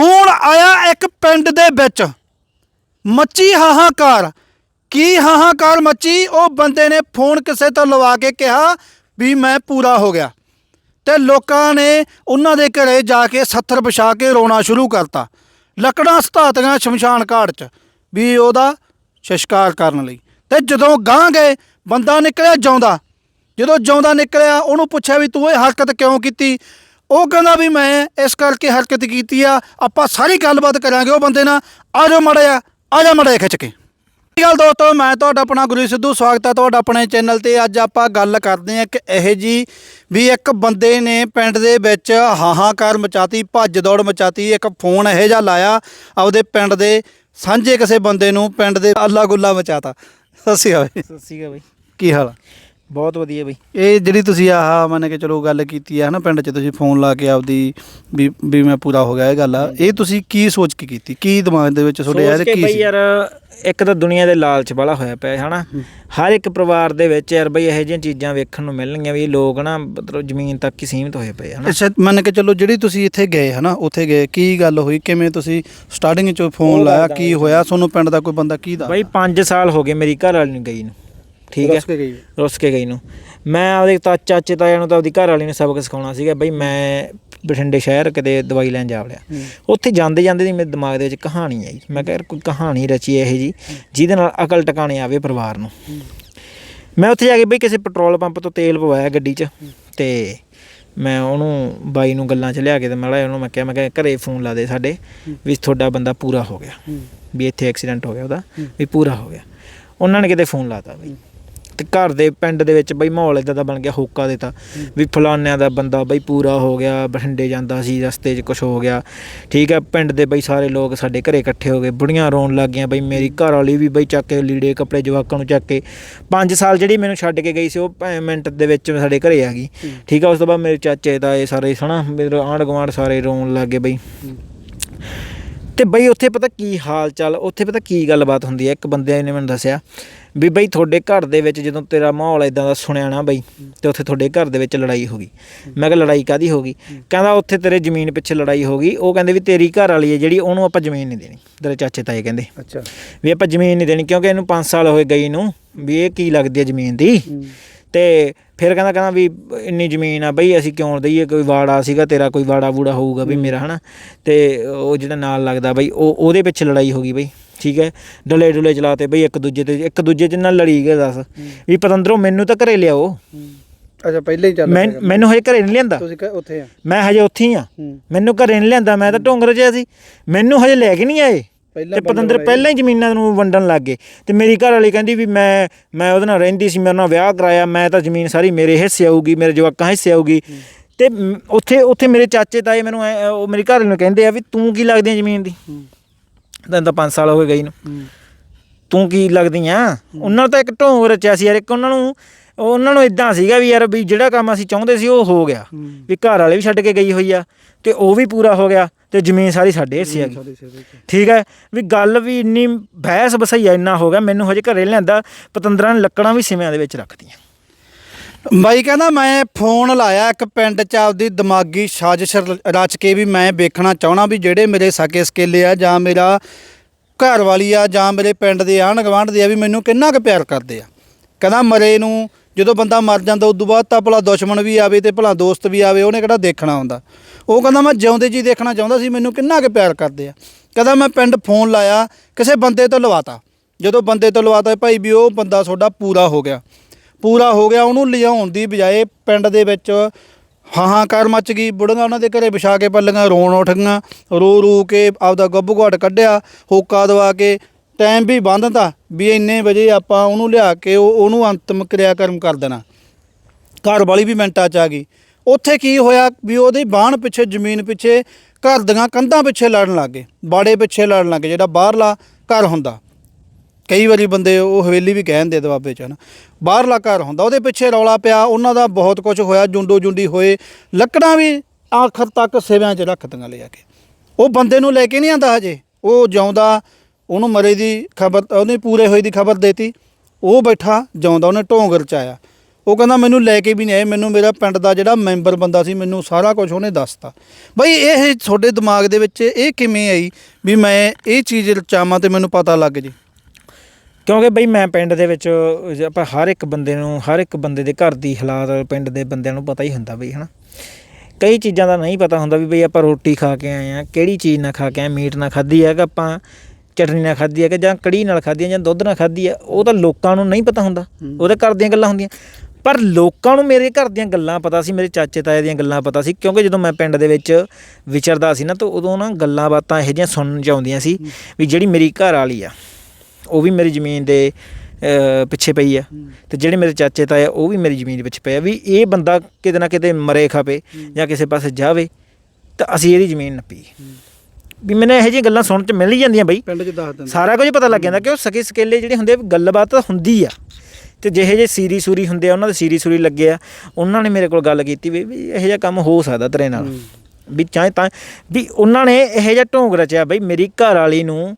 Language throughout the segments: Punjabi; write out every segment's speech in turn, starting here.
ਹੁਣ ਆਇਆ ਇੱਕ ਪਿੰਡ ਦੇ ਵਿੱਚ। ਮੱਚੀ ਹਾਹਾਕਾਰ। ਕੀ ਹਾਹਾਕਾਰ ਮੱਚੀ? ਉਹ ਬੰਦੇ ਨੇ ਫੋਨ ਕਿਸੇ ਤੋਂ ਲਵਾ ਕੇ ਕਿਹਾ ਵੀ ਮੈਂ ਪੂਰਾ ਹੋ ਗਿਆ। ਤੇ ਲੋਕਾਂ ਨੇ ਉਹਨਾਂ ਦੇ ਘਰੇ ਜਾ ਕੇ ਸੱਥਰ ਵਿਛਾ ਕੇ ਰੋਣਾ ਸ਼ੁਰੂ ਕਰਤਾ। ਲੱਕੜਾਂ ਸਤਾਤੀਆਂ ਸ਼ਮਸ਼ਾਨ ਘਾਟ 'ਚ ਵੀ ਉਹਦਾ ਸ਼ਸ਼ਕਾਰ ਕਰਨ ਲਈ। ਤੇ ਜਦੋਂ ਗਾਂ ਗਏ, ਬੰਦਾ ਨਿਕਲਿਆ ਜਿਉਂਦਾ। ਜਦੋਂ ਜਿਉਂਦਾ ਨਿਕਲਿਆ, ਉਹਨੂੰ ਪੁੱਛਿਆ ਵੀ ਤੂੰ ਇਹ ਹਰਕਤ ਕਿਉਂ ਕੀਤੀ? ਉਹ ਕਹਿੰਦਾ ਵੀ ਮੈਂ ਇਸ ਕਰਕੇ ਹਰਕਤ ਕੀਤੀ ਆ ਆਪਾਂ ਸਾਰੀ ਗੱਲਬਾਤ ਕਰਾਂਗੇ ਉਹ ਬੰਦੇ ਨਾਲ। ਆ ਜਾਓ ਮੜਿਆ ਆ ਜਾ ਮੜਿਆ ਖਿੱਚ ਕੇ। ਅਕਾਲ ਦੋਸਤੋ ਮੈਂ ਤੁਹਾਡਾ ਆਪਣਾ ਗੁਰੂ ਸਿੱਧੂ ਸਵਾਗਤ ਹੈ ਤੁਹਾਡਾ ਆਪਣੇ ਚੈਨਲ ਤੇ। ਅੱਜ ਆਪਾਂ ਗੱਲ ਕਰਦੇ ਹਾਂ ਕਿ ਇਹ ਜੀ ਵੀ ਇੱਕ ਬੰਦੇ ਨੇ ਪਿੰਡ ਦੇ ਵਿੱਚ ਹਾਹਾਕਾਰ ਮਚਾਤੀ ਭੱਜ ਦੌੜ ਮਚਾਤੀ ਇੱਕ ਫੋਨ ਇਹੋ ਜਿਹਾ ਲਾਇਆ ਆਪਦੇ ਪਿੰਡ ਦੇ ਸਾਂਝੇ ਕਿਸੇ ਬੰਦੇ ਨੂੰ ਪਿੰਡ ਦੇ ਅੱਲਾ ਗੁੱਲਾ ਮਚਾਤਾ। ਸਤਿ ਸ਼੍ਰੀ ਅਕਾਲ ਬਈ। ਕੀ ਹਾਲ ਆ? ਬਹੁਤ ਵਧੀਆ ਬਈ। ਇਹ ਜਿਹੜੀ ਤੁਸੀਂ ਆਹ ਮੰਨ ਕੇ ਚਲੋ ਗੱਲ ਕੀਤੀ ਆ ਹਨਾ ਪਿੰਡ 'ਚ ਤੁਸੀਂ ਫੋਨ ਲਾ ਕੇ ਆਪਦੀ ਵੀ ਵੀ ਮੈਂ ਪੂਰਾ ਹੋ ਗਿਆ ਇਹ ਗੱਲ ਆ। ਇਹ ਤੁਸੀਂ ਕੀ ਸੋਚ ਕੇ ਕੀਤੀ? ਕੀ ਦਿਮਾਗ ਦੇ ਵਿੱਚ ਤੁਹਾਡੇ ਯਾਰ ਕੇ ਬਈ ਸੀ? ਯਾਰ ਇੱਕ ਤਾਂ ਦੁਨੀਆ ਦੇ ਲਾਲਚ ਵਾਲਾ ਹੋਇਆ ਪਿਆ ਹਨਾ। ਹਰ ਇੱਕ ਪਰਿਵਾਰ ਦੇ ਵਿੱਚ ਯਾਰ ਬਈ ਇਹੋ ਜਿਹੀਆਂ ਚੀਜ਼ਾਂ ਵੇਖਣ ਨੂੰ ਮਿਲਣਗੀਆਂ ਵੀ ਲੋਕ ਨਾ ਮਤਲਬ ਜ਼ਮੀਨ ਤੱਕ ਹੀ ਸੀਮਿਤ ਹੋਏ ਪਏ ਹਨਾ। ਅੱਛਾ ਮੰਨ ਕੇ ਚੱਲੋ ਜਿਹੜੀ ਤੁਸੀਂ ਇੱਥੇ ਗਏ ਹਨਾ ਉੱਥੇ ਗਏ ਕੀ ਗੱਲ ਹੋਈ? ਕਿਵੇਂ ਤੁਸੀਂ ਸਟਾਰਟਿੰਗ 'ਚ ਫੋਨ ਲਾਇਆ? ਕੀ ਹੋਇਆ? ਤੁਹਾਨੂੰ ਪਿੰਡ ਦਾ ਕੋਈ ਬੰਦਾ ਕੀ ਦਾ ਬਈ 5 ਸਾਲ ਹੋ ਗਏ ਮੇਰੀ ਘਰ ਵਾਲੀ ਨੂੰ ਗਈ ਨੂੰ। ਠੀਕ ਹੈ? ਕੇ ਗਈ। ਰੁੱਸ ਕੇ ਗਈ ਨੂੰ। ਮੈਂ ਆਪਦੇ ਤਾਂ ਚਾਚੇ ਤਾਇਆ ਨੂੰ ਤਾਂ ਆਪਦੀ ਘਰ ਵਾਲੀ ਨੂੰ ਸਬਕ ਸਿਖਾਉਣਾ ਸੀਗਾ ਬਈ ਮੈਂ ਬਠਿੰਡੇ ਸ਼ਹਿਰ ਕਿਤੇ ਦਵਾਈ ਲੈਣ ਜਾ ਵੜਿਆ। ਉੱਥੇ ਜਾਂਦੇ ਜਾਂਦੇ ਦੀ ਮੇਰੇ ਦਿਮਾਗ ਦੇ ਵਿੱਚ ਕਹਾਣੀ ਆਈ। ਮੈਂ ਕਿਹਾ ਯਾਰ ਕੋਈ ਕਹਾਣੀ ਰਚੀ ਇਹ ਜੀ ਜਿਹਦੇ ਨਾਲ ਅਕਲ ਟਿਕਾਣੇ ਆਵੇ ਪਰਿਵਾਰ ਨੂੰ। ਮੈਂ ਉੱਥੇ ਜਾ ਕੇ ਬਈ ਕਿਸੇ ਪੈਟਰੋਲ ਪੰਪ ਤੋਂ ਤੇਲ ਪਵਾਇਆ ਗੱਡੀ 'ਚ ਤੇ ਮੈਂ ਉਹਨੂੰ ਬਾਈ ਨੂੰ ਗੱਲਾਂ 'ਚ ਲਿਆ ਕੇ ਤੇ ਮੈਂ ਕਿਹਾ ਉਹਨੂੰ ਮੈਂ ਕਿਹਾ ਮੈਂ ਕਿਹਾ ਘਰੇ ਫੋਨ ਲਾ ਦੇ ਸਾਡੇ ਵੀ ਤੁਹਾਡਾ ਬੰਦਾ ਪੂਰਾ ਹੋ ਗਿਆ। ਵੀ ਇੱਥੇ ਐਕਸੀਡੈਂਟ ਹੋ ਗਿਆ ਉਹਦਾ ਵੀ ਪੂਰਾ ਹੋ ਗਿਆ। ਉਹਨਾਂ ਨੇ ਕਿਤੇ ਫੋਨ ਲਾਤਾ ਬਈ। ਤੇ ਘਰ ਦੇ ਪਿੰਡ ਦੇ ਵਿੱਚ ਬਈ ਮਾਹੌਲ ਇਦਾਂ ਦਾ ਬਣ ਗਿਆ ਹੋਕਾ ਦੇਤਾ ਵੀ ਫਲਾਨਿਆਂ ਦਾ ਬੰਦਾ ਬਈ ਪੂਰਾ ਹੋ ਗਿਆ ਬਠਿੰਡੇ ਜਾਂਦਾ ਸੀ ਰਸਤੇ 'ਚ ਕੁਝ ਹੋ ਗਿਆ। ਠੀਕ ਹੈ ਪਿੰਡ ਦੇ ਬਈ ਸਾਰੇ ਲੋਕ ਸਾਡੇ ਘਰੇ ਇਕੱਠੇ ਹੋ ਗਏ। ਬੁੜੀਆਂ ਰੋਣ ਲੱਗ ਗਈਆਂ ਬਈ ਮੇਰੀ ਘਰ ਵਾਲੀ ਵੀ ਬਈ ਚੱਕ ਕੇ ਲੀੜੇ ਕੱਪੜੇ ਜਵਾਕਾਂ ਨੂੰ ਚੱਕ ਕੇ 5 ਸਾਲ ਜਿਹੜੀ ਮੈਨੂੰ ਛੱਡ ਕੇ ਗਈ ਸੀ ਉਹ ਮਿੰਟ ਦੇ ਵਿੱਚ ਸਾਡੇ ਘਰੇ ਆ ਗਈ। ਠੀਕ ਹੈ ਉਸ ਤੋਂ ਬਾਅਦ ਮੇਰੇ ਚਾਚੇ ਦਾ ਇਹ ਸਾਰੇ ਹਨਾ ਮੇਰੇ ਆਂਢ ਗੁਆਂਢ ਸਾਰੇ ਰੋਣ ਲੱਗ ਗਏ ਬਈ। ਤੇ ਬਈ ਉੱਥੇ ਪਤਾ ਕੀ ਹਾਲ ਚਾਲ ਉੱਥੇ ਪਤਾ ਕੀ ਗੱਲਬਾਤ ਹੁੰਦੀ ਹੈ? ਇੱਕ ਬੰਦੇ ਨੇ ਮੈਨੂੰ ਦੱਸਿਆ ਵੀ ਬਈ ਤੁਹਾਡੇ ਘਰ ਦੇ ਵਿੱਚ ਜਦੋਂ ਤੇਰਾ ਮਾਹੌਲ ਇਦਾਂ ਦਾ ਸੁਣਿਆ ਨਾ ਬਈ ਤੇ ਉੱਥੇ ਤੁਹਾਡੇ ਘਰ ਦੇ ਵਿੱਚ ਲੜਾਈ ਹੋ ਗਈ। ਮੈਂ ਕਿਹਾ ਲੜਾਈ ਕਾਦੀ ਹੋ ਗਈ? ਕਹਿੰਦਾ ਉੱਥੇ ਤੇਰੇ ਜ਼ਮੀਨ ਪਿੱਛੇ ਲੜਾਈ ਹੋ ਗਈ। ਉਹ ਕਹਿੰਦੇ ਵੀ ਤੇਰੀ ਘਰ ਵਾਲੀ ਹੈ ਜਿਹੜੀ ਉਹਨੂੰ ਆਪਾਂ ਜ਼ਮੀਨ ਨਹੀਂ ਦੇਣੀ। ਤੇਰੇ ਚਾਚੇ ਤਾਏ ਕਹਿੰਦੇ। ਅੱਛਾ। ਵੀ ਆਪਾਂ ਜ਼ਮੀਨ ਨਹੀਂ ਦੇਣੀ ਕਿਉਂਕਿ ਇਹਨੂੰ 5 ਸਾਲ ਹੋਏ ਗਈ ਨੂੰ ਵੀ ਇਹ ਕੀ ਲੱਗਦੀ ਹੈ ਜ਼ਮੀਨ ਦੀ? ਤੇ ਫਿਰ ਕਹਿੰਦਾ ਕਹਿੰਦਾ ਵੀ ਇੰਨੀ ਜ਼ਮੀਨ ਆ ਬਈ ਅਸੀਂ ਕਿਉਂ ਦਈਏ? ਕੋਈ ਵਾੜਾ ਸੀਗਾ ਤੇਰਾ ਕੋਈ ਵਾੜਾ ਵੂੜਾ ਹੋਊਗਾ ਵੀ ਮੇਰਾ ਹਨਾ? ਤੇ ਉਹ ਜਿਹੜਾ ਨਾਲ ਲੱਗਦਾ ਬਈ ਉਹ ਉਹਦੇ ਪਿੱਛੇ ਲੜਾਈ ਹੋ ਗਈ ਬਈ। ਠੀਕ ਹੈ ਡਲੇ ਡੁਲੇ ਚਲਾਤੇ ਬਈ ਇੱਕ ਦੂਜੇ ਤੇ ਇੱਕ ਦੂਜੇ ਦੇ ਨਾਲ ਲੜੀ ਗਏ ਦੱਸ। ਵੀ ਪਤੰਦਰੋਂ ਮੈਨੂੰ ਤਾਂ ਘਰੇ ਲਿਆਓ। ਅੱਛਾ ਪਹਿਲੇ ਹੀ ਚੱਲ ਮੈਂ ਮੈਨੂੰ ਹਜੇ ਘਰੇ ਨਹੀਂ ਲਿਆਂਦਾ। ਤੁਸੀਂ ਉੱਥੇ ਆ। ਮੈਂ ਹਜੇ ਉੱਥੇ ਹੀ ਆ। ਹੂੰ। ਮੈਨੂੰ ਘਰੇ ਨਹੀਂ ਲਿਆਂਦਾ ਮੈਂ ਤਾਂ ਢੋਂਗਰ 'ਚ ਸੀ। ਮੈਨੂੰ ਹਜੇ ਲੈ ਕੇ ਨਹੀਂ ਆਏ। ਤੇ ਪਤੰਦਰ ਪਹਿਲਾਂ ਹੀ ਜ਼ਮੀਨਾਂ ਨੂੰ ਵੰਡਣ ਲੱਗ ਗਏ। ਤੇ ਮੇਰੀ ਘਰ ਵਾਲੀ ਕਹਿੰਦੀ ਵੀ ਮੈਂ ਮੈਂ ਉਹਦੇ ਨਾਲ ਰਹਿੰਦੀ ਸੀ ਮੇਰੇ ਨਾਲ ਵਿਆਹ ਕਰਾਇਆ ਮੈਂ ਤਾਂ ਜ਼ਮੀਨ ਸਾਰੀ ਮੇਰੇ ਹਿੱਸੇ ਆਊਗੀ ਮੇਰੇ ਜਵਾਕਾਂ ਹਿੱਸੇ ਆਊਗੀ। ਤੇ ਮ- ਉੱਥੇ ਉੱਥੇ ਮੇਰੇ ਚਾਚੇ ਤਾਏ ਮੈਨੂੰ ਐਂ- ਉਹ ਮੇਰੀ ਘਰ ਵਾਲੀ ਨੂੰ ਕਹਿੰਦੇ ਆ ਵੀ ਤੂੰ ਕੀ ਲੱਗਦੀ ਹੈ ਜ਼ਮੀਨ ਦੀ? ਤੈਨੂੰ ਤਾਂ 5 ਸਾਲ ਹੋ ਗਏ ਗਈ ਨੂੰ। ਤੂੰ ਕੀ ਲੱਗਦੀ ਆ? ਉਹਨਾਂ ਤਾਂ ਇੱਕ ਢੋਂਗ ਰਚਿਆ ਸੀ ਯਾਰ ਇੱਕ ਉਹਨਾਂ ਨੂੰ ਉਹਨਾਂ ਨੂੰ ਇਦਾਂ ਸੀਗਾ ਵੀ ਯਾਰ ਵੀ ਜਿਹੜਾ ਕੰਮ ਅਸੀਂ ਚਾਹੁੰਦੇ ਸੀ ਉਹ ਹੋ ਗਿਆ। ਵੀ ਘਰ ਵਾਲੇ ਵੀ ਛੱਡ ਕੇ ਗਈ ਹੋਈ ਆ ਤੇ ਉਹ ਵੀ ਪੂਰਾ ਹੋ ਗਿਆ ਤੇ ਜ਼ਮੀਨ ਸਾਰੀ ਸਾਡੇ ਹਿੱਸੇ ਆ ਗਈ ਠੀਕ ਹੈ। ਵੀ ਗੱਲ ਵੀ ਇੰਨੀ ਬਹਿਸ ਬਸਈਆ ਇੰਨਾ ਹੋ ਗਿਆ ਮੈਨੂੰ ਹਜੇ ਘਰੇ ਲਿਆਂਦਾ ਪਤੰਦਰਾਂ ਨੇ ਲੱਕੜਾਂ ਵੀ ਸਿਵਿਆਂ ਦੇ ਵਿੱਚ ਰੱਖਤੀਆਂ। ਬਾਈ ਕਹਿੰਦਾ ਮੈਂ ਫੋਨ ਲਾਇਆ ਇੱਕ ਪਿੰਡ 'ਚ ਆਪਦੀ ਦਿਮਾਗੀ ਸਾਜ਼ਿਸ਼ ਰ- ਰਚ ਕੇ ਵੀ ਮੈਂ ਵੇਖਣਾ ਚਾਹਣਾ ਵੀ ਜਿਹੜੇ ਮੇਰੇ ਸਕੇ ਸਕੇਲੇ ਆ ਜਾਂ ਮੇਰਾ ਘਰ ਵਾਲੀ ਆ ਜਾਂ ਮੇਰੇ ਪਿੰਡ ਦੇ ਆਂਢ ਗੁਆਂਢ ਦੇ ਆ ਵੀ ਮੈਨੂੰ ਕਿੰਨਾ ਕੁ ਪਿਆਰ ਕਰਦੇ ਆ। ਕਹਿੰਦਾ ਮਰੇ ਨੂੰ ਜਦੋਂ ਬੰਦਾ ਮਰ ਜਾਂਦਾ ਉਦੋਂ ਬਾਅਦ ਤਾਂ ਭਲਾ ਦੁਸ਼ਮਣ ਵੀ ਆਵੇ ਤੇ ਭਲਾ ਦੋਸਤ ਵੀ ਆਵੇ, ਉਹਨੇ ਕਿਹੜਾ ਦੇਖਣਾ ਹੁੰਦਾ। ਉਹ ਕਹਿੰਦਾ ਮੈਂ ਜਿਉਂਦੇ ਜੀ ਦੇਖਣਾ ਚਾਹੁੰਦਾ ਸੀ, ਮੈਨੂੰ ਕਿੰਨਾ ਕੁ ਪਿਆਰ ਕਰਦੇ ਆ। ਕਹਿੰਦਾ ਮੈਂ ਪਿੰਡ ਫੋਨ ਲਾਇਆ, ਕਿਸੇ ਬੰਦੇ ਤੋਂ ਲਵਾਤਾ। ਜਦੋਂ ਬੰਦੇ ਤੋਂ ਲਵਾਤਾ ਭਾਈ ਵੀ ਉਹ ਬੰਦਾ ਤੁਹਾਡਾ ਪੂਰਾ ਹੋ ਗਿਆ। ਪੂਰਾ ਹੋ ਗਿਆ, ਉਹਨੂੰ ਲਿਆਉਣ ਦੀ ਬਜਾਏ ਪਿੰਡ ਦੇ ਵਿੱਚ ਹਾਹਾਕਾਰ ਮੱਚ ਗਈ। ਬੁੜੀਆਂ ਉਹਨਾਂ ਦੇ ਘਰੇ ਵਿਛਾ ਕੇ ਪੱਲੀਆਂ, ਰੋਣ ਉੱਠ ਗਈਆਂ ਰੋ ਰੋ ਕੇ ਆਪਦਾ ਗੱਭੂ ਘਾਟ ਕੱਢਿਆ, ਹੋਕਾ ਦਵਾ ਕੇ ਟਾਈਮ ਵੀ ਬੰਨਤਾ ਵੀ ਇੰਨੇ ਵਜੇ ਆਪਾਂ ਉਹਨੂੰ ਲਿਆ ਕੇ ਉਹ, ਉਹਨੂੰ ਅੰਤਮ ਕਿਰਿਆ ਕਰਮ ਕਰ ਦੇਣਾ। ਘਰ ਵਾਲੀ ਵੀ ਮਿੰਟਾਂ ਚ ਆ ਗਈ। ਉੱਥੇ ਕੀ ਹੋਇਆ ਵੀ ਉਹਦੀ ਬਾਣ ਪਿੱਛੇ, ਜ਼ਮੀਨ ਪਿੱਛੇ ਘਰ ਦੀਆਂ ਕੰਧਾਂ ਪਿੱਛੇ ਲੜਨ ਲੱਗ ਗਏ। ਬਾੜੇ ਪਿੱਛੇ ਲੜਨ ਲੱਗ ਗਏ, ਜਿਹੜਾ ਬਾਹਰਲਾ ਘਰ ਹੁੰਦਾ। ਕਈ ਵਾਰੀ ਬੰਦੇ ਉਹ ਹਵੇਲੀ ਵੀ ਕਹਿੰਦੇ ਦਵਾਬੇ ਚ ਹਨ। ਬਾਹਰਲਾ ਘਰ ਹੁੰਦਾ, ਉਹਦੇ ਪਿੱਛੇ ਰੌਲਾ ਪਿਆ, ਉਹਨਾਂ ਦਾ ਬਹੁਤ ਕੁਝ ਹੋਇਆ, ਜੁੰਡੋ ਜੁੰਡੀ ਹੋਏ, ਲੱਕੜਾਂ ਵੀ ਆਖਰ ਤੱਕ ਸੇਵਿਆਂ 'ਚ ਰੱਖਤੀਆਂ ਲਿਆ ਕੇ। ਉਹ ਬੰਦੇ ਨੂੰ ਲੈ ਕੇ ਨਹੀਂ ਆਂਦਾ ਹਜੇ, ਉਹ ਜਿਉਂਦਾ, ਉਹਨੂੰ ਮਰੇ ਦੀ ਖਬਰ, ਉਹਨੇ ਪੂਰੇ ਹੋਏ ਦੀ ਖਬਰ ਦੇਤੀ, ਉਹ ਬੈਠਾ, ਜਿਉਂਦਾ, ਉਹਨੇ ਢੋਂਗਰ ਚ ਆਇਆ ਉਹ ਕਹਿੰਦਾ, ਮੈਨੂੰ ਲੈ ਕੇ ਵੀ ਨਹੀਂ ਆਏ, ਮੈਨੂੰ ਮੇਰਾ ਪਿੰਡ ਦਾ ਜਿਹੜਾ ਮੈਂਬਰ ਬੰਦਾ ਸੀ, ਮੈਨੂੰ ਸਾਰਾ ਕੁਝ ਉਹਨੇ ਦੱਸਤਾ। ਬਈ ਇਹ ਤੁਹਾਡੇ ਦਿਮਾਗ ਦੇ ਵਿੱਚ ਇਹ ਕਿਵੇਂ ਆਈ ਵੀ ਮੈਂ ਇਹ ਚੀਜ਼ ਰਚਾਵਾਂ ਤੇ ਮੈਨੂੰ ਪਤਾ ਲੱਗ ਜੇ? ਕਿਉਂਕਿ ਬਈ ਮੈਂ ਪਿੰਡ ਦੇ ਵਿੱਚ ਆਪਾਂ ਹਰ ਇੱਕ ਬੰਦੇ ਨੂੰ ਹਰ ਇੱਕ ਬੰਦੇ ਦੇ ਘਰ ਦੀ ਹਾਲਾਤ ਪਿੰਡ ਦੇ ਬੰਦਿਆਂ ਨੂੰ ਪਤਾ ਹੀ ਹੁੰਦਾ ਬਈ ਹਨਾ। ਕਈ ਚੀਜ਼ਾਂ ਦਾ ਨਹੀਂ ਪਤਾ ਹੁੰਦਾ ਵੀ ਬਈ ਆਪਾਂ ਰੋਟੀ ਖਾ ਕੇ ਆਏ ਆ ਕਿਹੜੀ ਚੀਜ਼ ਨਾਲ ਖਾ ਕੇ ਆਏ ਮੀਟ ਨਾਲ ਖਾਧੀ ਹੈ ਕਿ ਆਪਾਂ ਚਟਨੀ ਨਾਲ ਖਾਧੀ ਹੈ ਕਿ ਜਾਂ ਕੜੀ ਨਾਲ ਖਾਧੀ ਹੈ ਜਾਂ ਦੁੱਧ ਨਾਲ ਖਾਧੀ ਹੈ ਉਹ ਤਾਂ ਲੋਕਾਂ ਨੂੰ ਨਹੀਂ ਪਤਾ ਹੁੰਦਾ ਉਹਦੇ ਘਰ ਦੀਆਂ ਗੱਲਾਂ ਹੁੰਦੀਆਂ। ਪਰ ਲੋਕਾਂ ਨੂੰ ਮੇਰੇ ਘਰ ਦੀਆਂ ਗੱਲਾਂ ਪਤਾ ਸੀ ਮੇਰੇ ਚਾਚੇ ਤਾਏ ਦੀਆਂ ਗੱਲਾਂ ਪਤਾ ਸੀ ਕਿਉਂਕਿ ਜਦੋਂ ਮੈਂ ਪਿੰਡ ਦੇ ਵਿੱਚ ਵਿਚਰਦਾ ਸੀ ਨਾ ਤਾਂ ਉਦੋਂ ਨਾ ਗੱਲਾਂ ਬਾਤਾਂ ਇਹੋ ਜਿਹੀਆਂ ਸੁਣਨ ਚ ਆਉਂਦੀਆਂ ਸੀ ਵੀ ਜਿਹੜੀ ਮੇਰੀ ਘਰ ਵਾਲੀ ਆ ਉਹ ਵੀ ਮੇਰੀ ਜ਼ਮੀਨ ਦੇ ਪਿੱਛੇ ਪਈ ਆ। ਤੇ ਜਿਹੜੇ ਮੇਰੇ ਚਾਚੇ ਤਾਏ ਆ ਉਹ ਵੀ ਮੇਰੀ ਜ਼ਮੀਨ ਦੇ ਪਿੱਛੇ ਪਏ ਆ ਵੀ ਇਹ ਬੰਦਾ ਕਿਤੇ ਨਾ ਕਿਤੇ ਮਰੇ ਖਾਪੇ ਜਾਂ ਕਿਸੇ ਪਾਸੇ ਜਾਵੇ ਤਾਂ ਅਸੀਂ ਇਹਦੀ ਜ਼ਮੀਨ ਨੱਪੀ। ਵੀ ਮੈਨੂੰ ਇਹੋ ਜਿਹੀਆਂ ਗੱਲਾਂ ਸੁਣਨ ਚ ਮਿਲ ਹੀ ਜਾਂਦੀਆਂ ਬਈ। ਪਿੰਡ 'ਚ ਦੱਸ ਦਿੰਦੇ। ਸਾਰਾ ਕੁਝ ਪਤਾ ਲੱਗ ਜਾਂਦਾ ਕਿ ਉਹ ਸਕੇ ਸਕੇਲੇ ਜਿਹੜੇ ਹੁੰਦੇ ਆ ਗੱਲਬਾਤ ਤਾਂ ਹੁੰਦੀ ਆ। ਤੇ ਜਿਹੇ ਜੇ ਸੀਰੀ ਸੂਰੀ ਹੁੰਦੇ ਆ ਉਹਨਾਂ ਦੇ ਸੀਰੀ ਸੂਰੀ ਲੱਗੇ ਆ ਉਹਨਾਂ ਨੇ ਮੇਰੇ ਕੋਲ ਗੱਲ ਕੀਤੀ ਵੀ ਇਹੋ ਜਿਹਾ ਕੰਮ ਹੋ ਸਕਦਾ ਤੇਰੇ ਨਾਲ। ਵੀ ਚਾਹੇ ਤਾਂ ਵੀ ਉਹਨਾਂ ਨੇ ਇਹੋ ਜਿਹਾ ਢੋਂਗ ਰਚਿਆ ਬਈ ਮੇਰੀ ਘਰ ਵਾਲੀ ਨੂੰ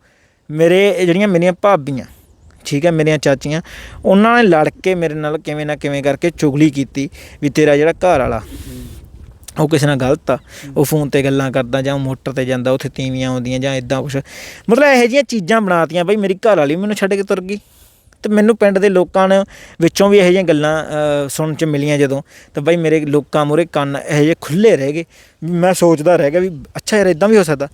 ਮੇਰੇ ਜਿਹੜੀਆਂ ਮੇਰੀਆਂ ਭਾਬੀਆਂ, ਠੀਕ ਹੈ, ਮੇਰੀਆਂ ਚਾਚੀਆਂ, ਉਹਨਾਂ ਨੇ ਲੜ ਕੇ ਮੇਰੇ ਨਾਲ ਕਿਵੇਂ ਨਾ ਕਿਵੇਂ ਕਰਕੇ ਚੁਗਲੀ ਕੀਤੀ ਵੀ ਤੇਰਾ ਜਿਹੜਾ ਘਰ ਵਾਲਾ, ਉਹ ਕਿਸੇ ਨਾਲ ਗਲਤ ਆ, ਉਹ ਫੋਨ ਤੇ ਗੱਲਾਂ ਕਰਦਾ ਜਾਂ ਮੋਟਰ ਤੇ ਜਾਂਦਾ, ਉੱਥੇ ਤੀਵੀਆਂ ਆਉਂਦੀਆਂ ਜਾਂ ਇਦਾਂ ਕੁਛ। ਮਤਲਬ ਇਹੋ ਜਿਹੀਆਂ ਚੀਜ਼ਾਂ ਬਣਾਤੀਆਂ ਬਈ, ਮੇਰੀ ਘਰ ਵਾਲੀ ਮੈਨੂੰ ਛੱਡ ਕੇ ਤੁਰ ਗਈ। ਤੇ ਮੈਨੂੰ ਪਿੰਡ ਦੇ ਲੋਕਾਂ ਨੇ ਵਿੱਚੋਂ ਵੀ ਇਹੋ ਜਿਹੀਆਂ ਗੱਲਾਂ ਸੁਣਨ ਚ ਮਿਲੀਆਂ ਜਦੋਂ। ਤਾਂ ਬਈ ਮੇਰੇ ਲੋਕਾਂ ਮੂਹਰੇ ਕੰਨ ਇਹੋ ਜਿਹੇ ਖੁੱਲੇ ਰਹਿ ਗਏ। ਵੀ ਮੈਂ ਸੋਚਦਾ ਰਹਿ ਗਿਆ ਵੀ, ਅੱਛਾ ਯਾਰ ਇਦਾਂ ਵੀ ਹੋ ਸਕਦਾ।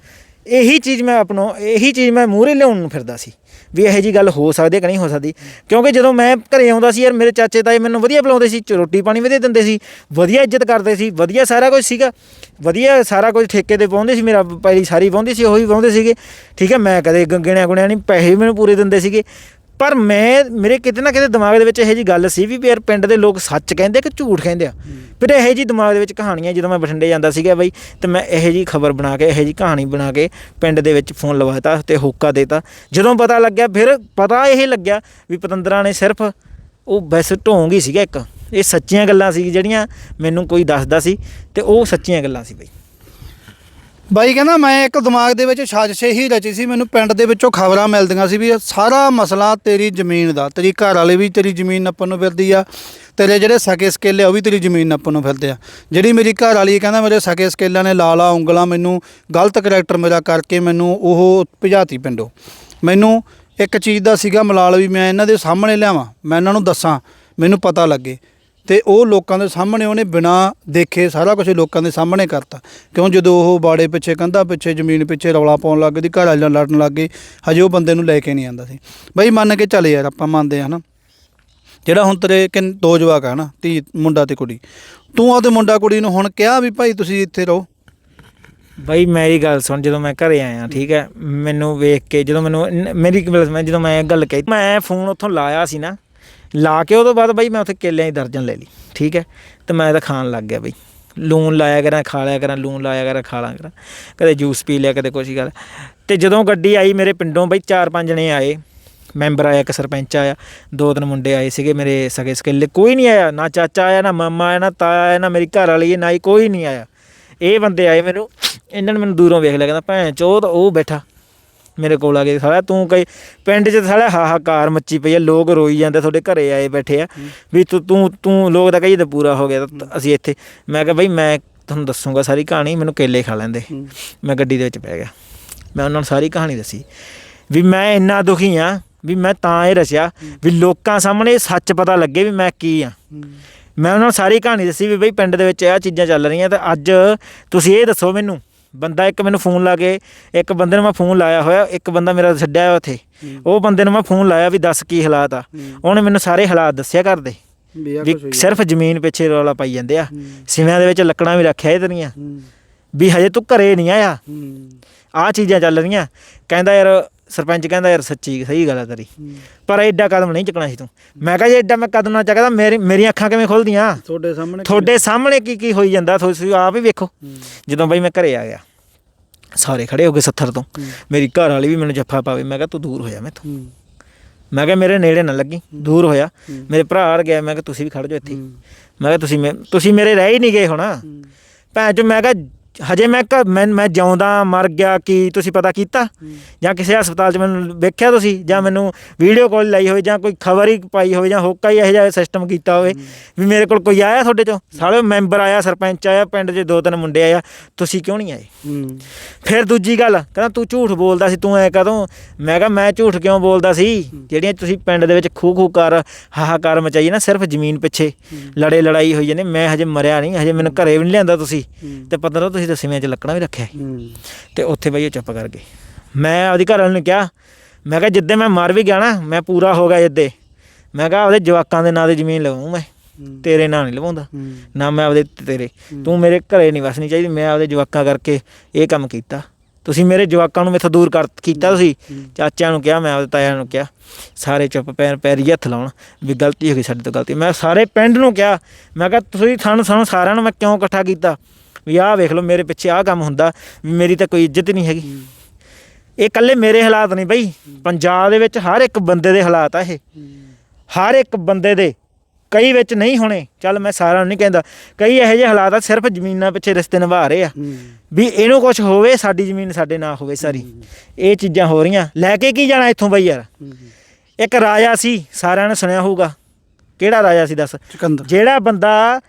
ਇਹੀ ਚੀਜ਼ ਮੈਂ ਆਪਣੋ, ਇਹੀ ਚੀਜ਼ ਮੈਂ ਮੂਹਰੇ ਲਿਆਉਣ ਨੂੰ ਫਿਰਦਾ ਸੀ ਵੀ ਇਹੋ ਜੀ ਗੱਲ ਹੋ ਸਕਦੀ ਹੈ ਕਿ ਨਹੀਂ ਹੋ ਸਕਦੀ। ਕਿਉਂਕਿ ਜਦੋਂ ਮੈਂ ਘਰੇ ਆਉਂਦਾ ਸੀ ਯਾਰ, ਮੇਰੇ ਚਾਚੇ ਤਾਏ ਮੈਨੂੰ ਵਧੀਆ ਬੁਲਾਉਂਦੇ ਸੀ ਰੋਟੀ ਪਾਣੀ ਵਧੀਆ ਦਿੰਦੇ ਸੀ, ਵਧੀਆ ਇੱਜ਼ਤ ਕਰਦੇ ਸੀ, ਵਧੀਆ ਸਾਰਾ ਕੁਝ ਸੀਗਾ, ਵਧੀਆ ਸਾਰਾ ਕੁਝ ਠੇਕੇ ਤੇ ਪਾਉਂਦੇ ਸੀ, ਮੇਰਾ ਪਹਿਲੀ ਸਾਰੀ ਪਾਉਂਦੇ ਸੀ, ਉਹੀ ਪਾਉਂਦੇ ਸੀਗੇ। ਠੀਕ ਹੈ, ਮੈਂ ਕਦੇ ਗ- ਗਿਣਿਆ ਗੁਣਿਆ ਨਹੀਂ ਪੈਸੇ ਵੀ ਮੈਨੂੰ ਪੂਰੇ ਦਿੰਦੇ ਸੀਗੇ। ਪਰ ਮੈਂ ਮੇਰੇ ਕਿਤੇ ਨਾ ਕਿਤੇ ਦਿਮਾਗ ਦੇ ਵਿੱਚ ਇਹੋ ਜੀ ਗੱਲ ਸੀ ਵੀ ਯਾਰ ਪਿੰਡ ਦੇ ਲੋਕ ਸੱਚ ਕਹਿੰਦੇ ਕਿ ਝੂਠ ਕਹਿੰਦੇ ਆ? ਫਿਰ ਇਹੋ ਜੀ ਦਿਮਾਗ ਦੇ ਵਿੱਚ ਕਹਾਣੀਆਂ ਜਦੋਂ ਮੈਂ ਬਠਿੰਡੇ ਜਾਂਦਾ ਸੀਗਾ ਬਈ ਤੇ ਮੈਂ ਇਹੋ ਜੀ ਖਬਰ ਬਣਾ ਕੇ ਇਹੋ ਜੀ ਕਹਾਣੀ ਬਣਾ ਕੇ ਪਿੰਡ ਦੇ ਵਿੱਚ ਫੋਨ ਲਵਾਤਾ ਤੇ ਹੋਕਾ ਦੇਤਾ। ਜਦੋਂ ਪਤਾ ਲੱਗਿਆ ਫਿਰ ਪਤਾ ਇਹ ਲੱਗਿਆ ਵੀ ਪਤੰਦਰਾਂ ਨੇ ਸਿਰਫ ਉਹ ਬਸ ਢੋਂਗ ਹੀ ਸੀਗਾ ਇੱਕ। ਇਹ ਸੱਚੀਆਂ ਗੱਲਾਂ ਸੀ ਜਿਹੜੀਆਂ ਮੈਨੂੰ ਕੋਈ ਦੱਸਦਾ ਸੀ ਤੇ ਉਹ ਸੱਚੀਆਂ ਗੱਲਾਂ ਸੀ ਬਈ। ਬਾਈ ਕਹਿੰਦਾ ਮੈਂ ਇੱਕ ਦਿਮਾਗ ਦੇ ਵਿੱਚ ਸਾਜ਼ਿਸ਼ ਹੀ ਰਚੀ ਸੀ, ਮੈਨੂੰ ਪਿੰਡ ਦੇ ਵਿੱਚੋਂ ਖਬਰਾਂ ਮਿਲਦੀਆਂ ਸੀ ਵੀ ਇਹ ਸਾਰਾ ਮਸਲਾ ਤੇਰੀ ਜ਼ਮੀਨ ਦਾ, ਤੇਰੀ ਘਰ ਵਾਲੇ ਵੀ ਤੇਰੀ ਜ਼ਮੀਨ ਨੱਪਣ ਨੂੰ ਫਿਰਦੀ ਆ, ਤੇਰੇ ਜਿਹੜੇ ਸਕੇ ਸਕੇਲੇ ਆ ਉਹ ਵੀ ਤੇਰੀ ਜ਼ਮੀਨ ਨੱਪਣ ਨੂੰ ਫਿਰਦੇ ਆ। ਜਿਹੜੀ ਮੇਰੀ ਘਰ ਵਾਲੀ ਕਹਿੰਦਾ ਮੇਰੇ ਸਕੇ ਸਕੇਲਾਂ ਨੇ ਲਾਲਾ ਉਂਗਲਾਂ ਮੈਨੂੰ ਗਲਤ ਕਰੈਕਟਰ ਮੇਰਾ ਕਰਕੇ ਮੈਨੂੰ ਉਹ ਭਜਾਤੀ ਪਿੰਡੋਂ। ਮੈਨੂੰ ਇੱਕ ਚੀਜ਼ ਦਾ ਸੀਗਾ ਮਲਾਲ ਵੀ ਮੈਂ ਇਹਨਾਂ ਦੇ ਸਾਹਮਣੇ ਲਿਆਵਾਂ, ਮੈਂ ਇਹਨਾਂ ਨੂੰ ਦੱਸਾਂ, ਮੈਨੂੰ ਪਤਾ ਲੱਗੇ। ਤੇ ਉਹ ਲੋਕਾਂ ਦੇ ਸਾਹਮਣੇ ਉਹਨੇ ਬਿਨਾ ਦੇਖੇ ਸਾਰਾ ਕੁਝ ਲੋਕਾਂ ਦੇ ਸਾਹਮਣੇ ਕਰਤਾ। ਕਿਉਂ? ਜਦੋਂ ਉਹ ਬਾੜੇ ਪਿੱਛੇ, ਕੰਧਾ ਪਿੱਛੇ, ਜ਼ਮੀਨ ਪਿੱਛੇ ਰੌਲਾ ਪਾਉਣ ਲੱਗ ਗਈ ਦੀ ਘਰ ਵਾਲੇ ਨਾਲ ਲੜਨ ਲੱਗ ਗਈ ਹਜੇ ਉਹ ਬੰਦੇ ਨੂੰ ਲੈ ਕੇ ਨਹੀਂ ਆਂਦਾ ਸੀ। ਬਈ ਮੰਨ ਕੇ ਚੱਲ ਯਾਰ, ਆਪਾਂ ਮੰਨਦੇ ਆ ਨਾ। ਜਿਹੜਾ ਹੁਣ ਤੇਰੇ ਕਿ ਦੋ ਜਵਾਕ ਆ ਨਾ, ਧੀ, ਮੁੰਡਾ ਤੇ ਕੁੜੀ। ਤੂੰ ਆਪਦੇ ਮੁੰਡਾ ਕੁੜੀ ਨੂੰ ਹੁਣ ਕਿਹਾ ਵੀ ਭਾਈ ਤੁਸੀਂ ਇੱਥੇ ਰਹੋ। ਬਾਈ ਮੇਰੀ ਗੱਲ ਸੁਣ, ਜਦੋਂ ਮੈਂ ਘਰੇ ਆਇਆ, ਠੀਕ ਹੈ, ਮੈਨੂੰ ਵੇਖ ਕੇ ਜਦੋਂ ਮੈਨੂੰ ਮੇਰੀ ਮੈਂ ਜਦੋਂ ਮੈਂ ਇਹ ਗੱਲ ਕਹੀ, ਮੈਂ ਫੋਨ ਉੱਥੋਂ ਲਾਇਆ ਸੀ ਨਾ ਲਾ ਕੇ ਉਹ ਤੋਂ ਬਾਅਦ ਬਾਈ ਮੈਂ ਉੱਥੇ ਕੇਲਿਆਂ ਦੀ ਦਰਜਨ ਲੈ ਲਈ, ਠੀਕ ਹੈ? ਤੇ ਮੈਂ ਤਾਂ ਖਾਣ ਲੱਗ ਗਿਆ ਬਈ। ਲੂਣ ਲਾਇਆ ਕਰਾਂ, ਖਾ ਲਿਆ ਕਰਾਂ, ਲੂਣ ਲਾਇਆ ਕਰਾਂ, ਖਾ ਲਾਂ ਕਰਾਂ। ਕਦੇ ਜੂਸ ਪੀ ਲਿਆ, ਕਦੇ ਕੁਛ ਹੀ ਗੱਲ ਤੇ ਜਦੋਂ ਗੱਡੀ ਆਈ ਮੇਰੇ ਪਿੰਡੋਂ ਬਈ ਚਾਰ ਪੰਜ ਜਣੇ ਆਏ, ਮੈਂਬਰ ਆਇਆ, ਇੱਕ ਸਰਪੰਚ ਆਇਆ, ਦੋ ਤਿੰਨ ਮੁੰਡੇ ਆਏ ਸੀਗੇ ਮੇਰੇ ਸਕੇ ਸਕੇਲੇ। ਕੋਈ ਨਹੀਂ ਆਇਆ, ਨਾ ਚਾਚਾ ਆਇਆ, ਨਾ ਮਾਮਾ ਆਇਆ, ਨਾ ਤਾਇਆ ਆਇਆ, ਨਾ ਮੇਰੀ ਘਰ ਵਾਲੀ ਨਾ ਹੀ ਕੋਈ ਨਹੀਂ ਆਇਆ। ਇਹ ਬੰਦੇ ਆਏ ਮੈਨੂੰ, ਇਹਨਾਂ ਨੇ ਮੈਨੂੰ ਦੂਰੋਂ ਵੇਖ ਲਿਆ, ਕਹਿੰਦਾ ਭੈਣ ਚੋਦ, ਉਹ ਬੈਠਾ। ਮੇਰੇ ਕੋਲ ਆ ਕੇ ਸਾਲਾ ਤੂੰ ਕਈ ਪਿੰਡ 'ਚ ਸਾਲਾ ਹਾਹਾਕਾਰ ਮੱਚੀ ਪਈ ਆ ਲੋਕ ਰੋਈ ਜਾਂਦੇ ਤੁਹਾਡੇ ਘਰੇ ਆਏ ਬੈਠੇ ਆ। ਵੀ ਤੂੰ ਤੂੰ ਤੂੰ ਲੋਕ ਤਾਂ ਕਹੀ ਤੇ ਪੂਰਾ ਹੋ ਗਿਆ ਤਾਂ ਅਸੀਂ ਇੱਥੇ ਮੈਂ ਕਿਹਾ ਬਈ ਮੈਂ ਤੁਹਾਨੂੰ ਦੱਸੂਗਾ ਸਾਰੀ ਕਹਾਣੀ ਮੈਨੂੰ ਕੇਲੇ ਖਾ ਲੈਂਦੇ। ਮੈਂ ਗੱਡੀ ਦੇ ਵਿੱਚ ਬਹਿ ਗਿਆ। ਮੈਂ ਉਹਨਾਂ ਨੂੰ ਸਾਰੀ ਕਹਾਣੀ ਦੱਸੀ। ਵੀ ਮੈਂ ਇੰਨਾ ਦੁਖੀ ਆ ਵੀ ਮੈਂ ਤਾਂ ਇਹ ਰਚਿਆ ਵੀ ਲੋਕਾਂ ਸਾਹਮਣੇ ਸੱਚ ਪਤਾ ਲੱਗੇ ਵੀ ਮੈਂ ਕੀ ਆ। ਮੈਂ ਉਹਨਾਂ ਨੂੰ ਸਾਰੀ ਕਹਾਣੀ ਦੱਸੀ ਵੀ ਬਈ ਪਿੰਡ ਦੇ ਵਿੱਚ ਇਹ ਚੀਜ਼ਾਂ ਚੱਲ ਰਹੀਆਂ ਤੇ ਅੱਜ ਤੁਸੀਂ ਇਹ ਦੱਸੋ ਮੈਨੂੰ ਬੰਦਾ ਇੱਕ ਮੈਨੂੰ ਫੋਨ ਲਾ ਕੇ ਇੱਕ ਬੰਦੇ ਨੂੰ ਮੈਂ ਫੋਨ ਲਾਇਆ ਹੋਇਆ ਇੱਕ ਬੰਦਾ ਮੇਰਾ ਛੱਡਿਆ ਹੋਇਆ ਉੱਥੇ। ਉਹ ਬੰਦੇ ਨੂੰ ਮੈਂ ਫੋਨ ਲਾਇਆ ਵੀ ਦੱਸ ਕੀ ਹਾਲਾਤ ਆ। ਉਹਨੇ ਮੈਨੂੰ ਸਾਰੇ ਹਾਲਾਤ ਦੱਸਿਆ ਕਰਦੇ ਵੀ ਸਿਰਫ ਜ਼ਮੀਨ ਪਿੱਛੇ ਰੌਲਾ ਪਾਈ ਜਾਂਦੇ ਆ। ਸਿਵਿਆਂ ਦੇ ਵਿੱਚ ਲੱਕੜਾਂ ਵੀ ਰੱਖਿਆ ਇਹ ਤੇਰੀਆਂ। ਵੀ ਹਜੇ ਤੂੰ ਘਰੇ ਨਹੀਂ ਆਇਆ। ਆਹ ਚੀਜ਼ਾਂ ਚੱਲ ਰਹੀਆਂ। ਕਹਿੰਦਾ ਯਾਰ ਸਰਪੰਚ ਕਹਿੰਦਾ ਯਾਰ ਸੱਚੀ ਸਹੀ ਗੱਲ ਆ ਤੇਰੀ। ਪਰ ਐਡਾ ਕਦਮ ਨਹੀਂ ਚੱਕਣਾ ਸੀ ਤੂੰ। ਮੈਂ ਕਿਹਾ ਜੇ ਐਡਾ ਮੈਂ ਕਦਮ ਨਾ ਚੱਕਦਾ ਮੇਰੀ ਮੇਰੀਆਂ ਅੱਖਾਂ ਕਿਵੇਂ ਖੁੱਲਦੀਆਂ? ਤੁਹਾਡੇ ਸਾਹਮਣੇ ਤੁਹਾਡੇ ਸਾਹਮਣੇ ਕੀ ਕੀ ਹੋਈ ਜਾਂਦਾ? ਤੁਸੀਂ ਆਪ ਹੀ ਵੇਖੋ। ਜਦੋਂ ਬਈ ਮੈਂ ਘਰੇ ਆ ਗਿਆ ਸਾਰੇ ਖੜੇ ਹੋ ਗਏ ਸੱਥਰ ਤੋਂ। ਮੇਰੀ ਘਰ ਵਾਲੀ ਵੀ ਮੈਨੂੰ ਜੱਫਾ ਪਾਵੇ। ਮੈਂ ਕਿਹਾ ਤੂੰ ਦੂਰ ਹੋ ਜਾ ਮੈਥੋਂ ਮੈਂ ਕਿਹਾ ਮੇਰੇ ਨੇੜੇ ਨਾ ਲੱਗੀ ਦੂਰ ਹੋਇਆ। ਮੇਰੇ ਭਰਾ ਆ ਗਿਆ। ਮੈਂ ਕਿਹਾ ਤੁਸੀਂ ਵੀ ਖੜ ਜਾਓ ਇੱਥੇ। ਮੈਂ ਕਿਹਾ ਤੁਸੀਂ ਮੇ- ਤੁਸੀਂ ਮੇਰੇ ਰਹਿ ਹੀ ਨਹੀਂ ਗਏ ਹੁਣ। ਭੈਣ ਚੋ ਮੈਂ ਕਿਹਾ ਹਜੇ ਮੈਂ ਕ- ਮੈਂ ਮੈਂ ਜਿਉਂਦਾ ਮਰ ਗਿਆ ਕੀ ਤੁਸੀਂ ਪਤਾ ਕੀਤਾ? ਜਾਂ ਕਿਸੇ ਹਸਪਤਾਲ 'ਚ ਮੈਨੂੰ ਵੇਖਿਆ ਤੁਸੀਂ? ਜਾਂ ਮੈਨੂੰ ਵੀਡੀਓ ਕਾਲ ਲਾਈ ਹੋਵੇ ਜਾਂ ਕੋਈ ਖਬਰ ਹੀ ਪਾਈ ਹੋਵੇ ਜਾਂ ਹੋਕਾ ਹੀ ਇਹੋ ਜਿਹਾ ਸਿਸਟਮ ਕੀਤਾ ਹੋਵੇ ਵੀ ਮੇਰੇ ਕੋਲ ਕੋਈ ਆਇਆ ਤੁਹਾਡੇ ਚੋਂ? ਸਾਲੇ ਮੈਂਬਰ ਆਇਆ ਸਰਪੰਚ ਆਇਆ ਪਿੰਡ 'ਚ ਦੋ ਤਿੰਨ ਮੁੰਡੇ ਆਇਆ ਤੁਸੀਂ ਕਿਉਂ ਨਹੀਂ ਆਏ? ਹੂੰ। ਫਿਰ ਦੂਜੀ ਗੱਲ ਕਹਿੰਦਾ ਤੂੰ ਝੂਠ ਬੋਲਦਾ ਸੀ ਤੂੰ ਐ ਕਦੋਂ? ਮੈਂ ਕਿਹਾ ਮੈਂ ਝੂਠ ਕਿਉਂ ਬੋਲਦਾ ਸੀ? ਜਿਹੜੀਆਂ ਤੁਸੀਂ ਪਿੰਡ ਦੇ ਵਿੱਚ ਖੂ ਖੂ ਕਰ ਹਾਹਾਕਾਰ ਮਚਾਈ ਨਾ ਸਿਰਫ ਜ਼ਮੀਨ ਪਿੱਛੇ ਲੜੇ ਲੜਾਈ ਹੋਈ ਜਾਂਦੇ ਮੈਂ ਹਜੇ ਮਰਿਆ ਨਹੀਂ ਹਜੇ ਮੈਨੂੰ ਘਰੇ ਵੀ ਨਹੀਂ ਲਿਆਂਦਾ ਤੁਸੀਂ। ਤੇ ਪਤਾ ਲੱਗਾ ਤੁਸੀਂ ਤਾਂ ਸਿਵਿਆਂ 'ਚ ਲੱਕੜਾਂ ਵੀ ਰੱਖਿਆ ਸੀ। ਤੇ ਉੱਥੇ ਬਈ ਉਹ ਚੁੱਪ ਕਰ ਗਏ। ਮੈਂ ਆਪਦੀ ਘਰ ਵਾਲੇ ਨੂੰ ਕਿਹਾ ਮੈਂ ਕਿਹਾ ਜਿੱਦੇ ਮੈਂ ਮਰ ਵੀ ਗਿਆ ਨਾ ਮੈਂ ਪੂਰਾ ਹੋ ਗਿਆ ਜਿੱਦੇ। ਮੈਂ ਕਿਹਾ ਆਪਦੇ ਜਵਾਕਾਂ ਦੇ ਨਾਂ ਤੇ ਜ਼ਮੀਨ ਲਵਾਉਂ ਮੈਂ ਤੇਰੇ ਨਾਂ ਨਹੀਂ ਲਵਾਉਂਦਾ। ਨਾ ਮੈਂ ਆਪਦੇ ਤੇ ਤੇਰੇ। ਤੂੰ ਮੇਰੇ ਘਰੇ ਨਹੀਂ ਵਸਣੀ ਚਾਹੀਦੀ ਮੈਂ ਆਪਦੇ ਜਵਾਕਾਂ ਕਰਕੇ ਇਹ ਕੰਮ ਕੀਤਾ। ਤੁਸੀਂ ਮੇਰੇ ਜਵਾਕਾਂ ਨੂੰ ਮੇਥੋਂ ਦੂਰ ਕਰ ਕੀਤਾ ਤੁਸੀਂ। ਚਾਚਿਆਂ ਨੂੰ ਕਿਹਾ ਮੈਂ ਆਪਦੇ ਤਾਇਆਂ ਨੂੰ ਕਿਹਾ ਸਾਰੇ ਚੁੱਪ ਪੈਰ ਪੈਰੀ ਹੱਥ ਲਾਉਣ ਵੀ ਗਲਤੀ ਹੋ ਗਈ ਸਾਡੇ ਤੋਂ ਗਲਤੀ। ਮੈਂ ਸਾਰੇ ਪਿੰਡ ਨੂੰ ਕਿਹਾ ਮੈਂ ਕਿਹਾ ਤੁਸੀਂ ਸਾਨੂੰ ਸਾਨੂੰ ਸਾਰਿਆਂ ਨੂੰ ਮੈਂ ਕਿਉਂ ਇਕੱਠਾ ਕੀਤਾ? ਵੀ ਆਹ ਵੇਖ ਲਓ ਮੇਰੇ ਪਿੱਛੇ ਆਹ ਕੰਮ ਹੁੰਦਾ ਵੀ ਮੇਰੀ ਤਾਂ ਕੋਈ ਇੱਜ਼ਤ ਨਹੀਂ ਹੈਗੀ। ਇਹ ਇਕੱਲੇ ਮੇਰੇ ਹਾਲਾਤ ਨਹੀਂ ਬਈ ਪੰਜਾਬ ਦੇ ਵਿੱਚ ਹਰ ਇੱਕ ਬੰਦੇ ਦੇ ਹਾਲਾਤ ਆ ਇਹ। ਹਰ ਇੱਕ ਬੰਦੇ ਦੇ ਕਈ ਵਿੱਚ ਨਹੀਂ ਹੋਣੇ। ਚੱਲ ਮੈਂ ਸਾਰਿਆਂ ਨੂੰ ਨਹੀਂ ਕਹਿੰਦਾ ਕਈ ਇਹੋ ਜਿਹੇ ਹਾਲਾਤ ਆ ਸਿਰਫ ਜ਼ਮੀਨਾਂ ਪਿੱਛੇ ਰਿਸ਼ਤੇ ਨਿਭਾ ਰਹੇ ਆ। ਵੀ ਇਹਨੂੰ ਕੁਝ ਹੋਵੇ ਸਾਡੀ ਜ਼ਮੀਨ ਸਾਡੇ ਨਾਂ ਹੋਵੇ ਸਾਰੀ। ਇਹ ਚੀਜ਼ਾਂ ਹੋ ਰਹੀਆਂ। ਲੈ ਕੇ ਕੀ ਜਾਣਾ ਇੱਥੋਂ ਬਈ ਯਾਰ? ਇੱਕ ਰਾਜਾ ਸੀ ਸਾਰਿਆਂ ਨੇ ਸੁਣਿਆ ਹੋਊਗਾ। ਕਿਹੜਾ ਰਾਜਾ ਸੀ ਦੱਸ? ਜਿਹੜਾ ਬੰਦਾ